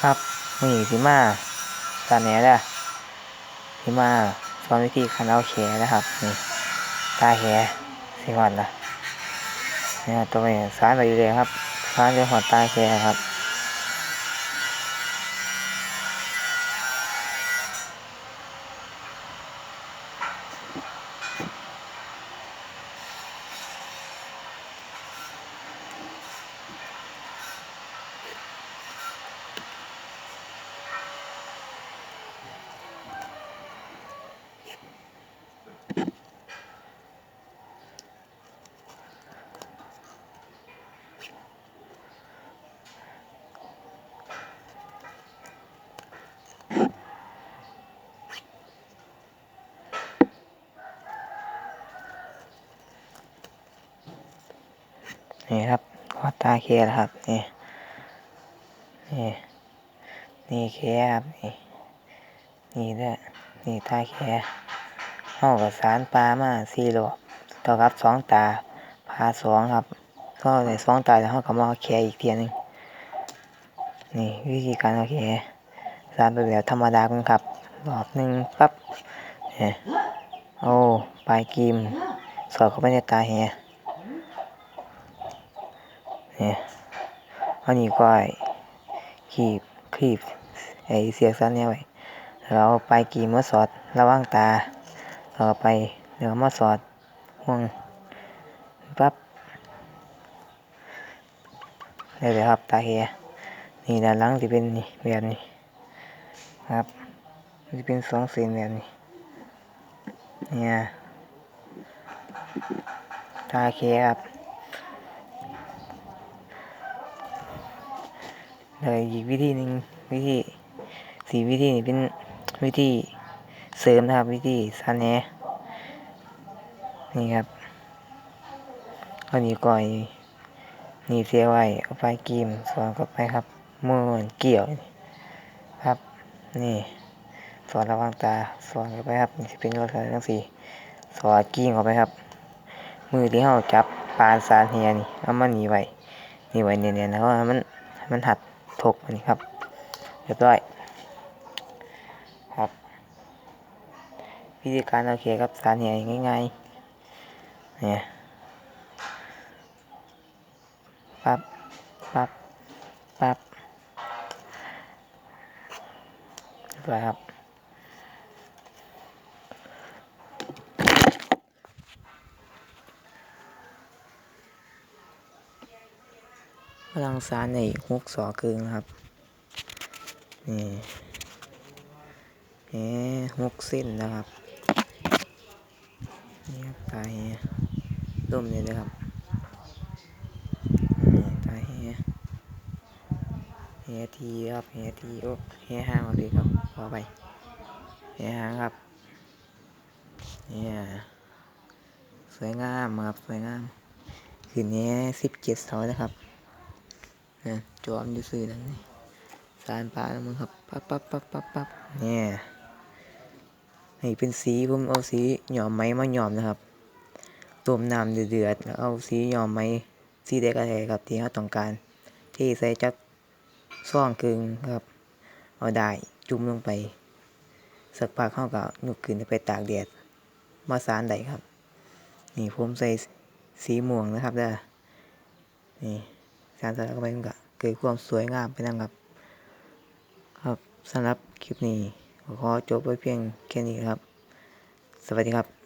ครับมีพิมาตาแหนเด้อสิมาสอนวิธีคันเอาแขนะครับนี่ตาแขสิหอดละเนี่ยตัวเองสารไปอยู่เลยครับสารจะหอดตาแขครับ นี่ครับหอดตาแขนะครับนี่นี่นี่แขครับนี่นี่เด้อนี่ตาแขเข้ากับสารปลามาสี่รอบต่อกับสองตาพาสองครับ ก็เลยสองตาแล้วเขาก็มาเอาแขอีกเทียหนึงนี่วิธีการเอาแขสารไปแบบธรรมดากันครับรอบหนึ่งปั๊บเนี่ยโอ้ปลายกีมสอดเข้าไปในตาแห เนี่ยอันนี้ก็ไอ้ขีบขีบไอ้เสียกสันเนี่ยไว้เอาไปกีมาสอดระว่างตาแล้วก็ไปเดี๋ยวมาสอดห่วงปั๊บได้เลยครับตาเฮียนี่ด้านหลังจะเป็นนี่แบบนี้ครับจะเป็นสองเส้นแบบนี้เนี่ยตาเคียครับ เลยอีกวิธีหนึ่งวิธีสี่วิธีนี้เป็นวิธีเสริมนะครับ วิธีซันแหนนี่ครับเอานี้ก่อยนี่เสียไว้เอาไปกิมสอนเข้าไปครับมือเกี่ยวครับ นี่ สอนระว่างตาสอนเข้าไปครับนี่เป็นลักษณะทั้งสี่สอดกิ้งเข้าไปครับ มือที่เราจับปานสารเฮียนี่เอามันหนีไว้หนีไว้เนียนๆแล้วให้มันมันหัด ถกนี่ครับเรียบร้อยครับ วิธีการโอเคครับสารเหี่ยง่ายๆเนี่ยปั๊บปั๊บปั๊บเรียบร้อยครับ พลังสารในฮุกสอกึ่งนะครับ นี่เอ๊หกเส้นนะครับ นี่ครับตาเฮร่มเลยนะครับนี่ตาเฮเฮทีครับเฮทีโอ้เฮห้างเอาดีครับพอไปเฮห้างครับเนี่ยสวยงามครับสวยงามคืนนี้สิบเจ็ดเสาแล้วครับ นี่ยจอมอยู่ซื่อนั่นนี่สารปลาแล้วมึงครับปั๊บปั๊บปั๊บปั๊บปั๊บเนี่ยนี่เป็นสีผมเอาสีหย่อมไม้มาหย่อมนะครับต้มน้ำเดือดๆเอาสีหย่อมไม้สีแดงอะไรครับที่เราต้องการที่ใส่จักซ่องกึ่งครับ เอาได้จุ่มลงไป สักพักเข้ากับนุกขึ้นไปตากแดดมาสารใดครับ นี่ผมใส่สีม่วงนะครับเด้อนี่ การใส่เข้าไปมันก็เกิดความสวยงามไปนะครับ ครับสำหรับคลิปนี้ขอจบไว้เพียงแค่นี้ครับ สวัสดีครับ